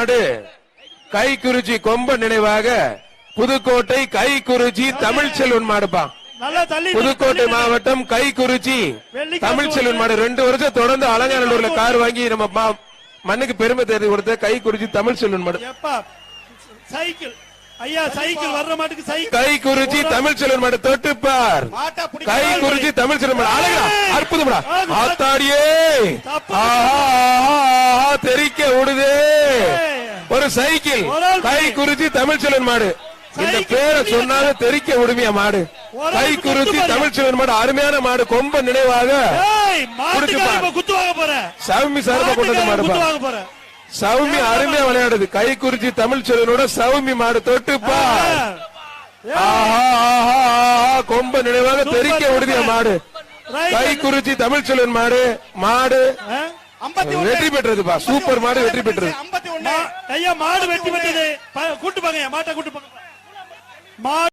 மாடு கைக்குறிச்சி கொம்ப நினைவாக புதுக்கோட்டை கைக்குறிச்சி தமிழ் செல்வன் மாடுப்பா. நல்லா தள்ளி புதுக்கோட்டை மாவட்டம் கைக்குறிச்சி தமிழ் செல்வன் மாடு. ரெண்டு வருஷம் தொடர்ந்து அலங்காநல்லூர்ல கார் வாங்கி நம்ம மண்ணுக்கு பெருமை தேடி கொடுத்த கைக்குறிச்சி தமிழ் செல்வன் மாடு. சைக்கிள். ஐயா சைக்கிள் வர்ற மாட்டுக்கு சைக்கிள். கைக்குறிச்சி தமிழ் செல்வன் மாடு தொட்டுப்பார். கைக்குறிச்சி தமிழ் செல்வன் மாடு. அழகா அற்புதம்டா. ஆத்தாடியே. தப்பு. ஆஹா, ஒரு சைக்கிள். கை குறிச்சி தமிழ் செல்வன் மாடு. இந்த பேரை சொன்னாலும் தெறிக்க விடுமையா மாடு. கை குறிச்சி குத்து தமிழ் செல்வன் மாடு. அருமையான மாடு. கொம்ப நினைவாக சௌமி சார்பா கொண்டு வந்த மாட்டுக்கார மாடுப்பா. குத்து வாங்க போற. சௌமி அருமையா விளையாடுது. கை குறிச்சி தமிழ் செல்வனோட சௌமி மாடு தொட்டுப்பா கொம்ப நினைவாக தெறிக்க விடுதியா மாடு. கை குறிச்சி தமிழ் செல்வன் மாடு. மாடு. வெற்றி பெற்றதுப்பா சூப்பர் மாடு வெற்றி பெற்றது. ஐயா மாடு வெட்டி விட்டது. கூட்டு பாங்க மாட்டை கூட்டு பாங்க. மாடு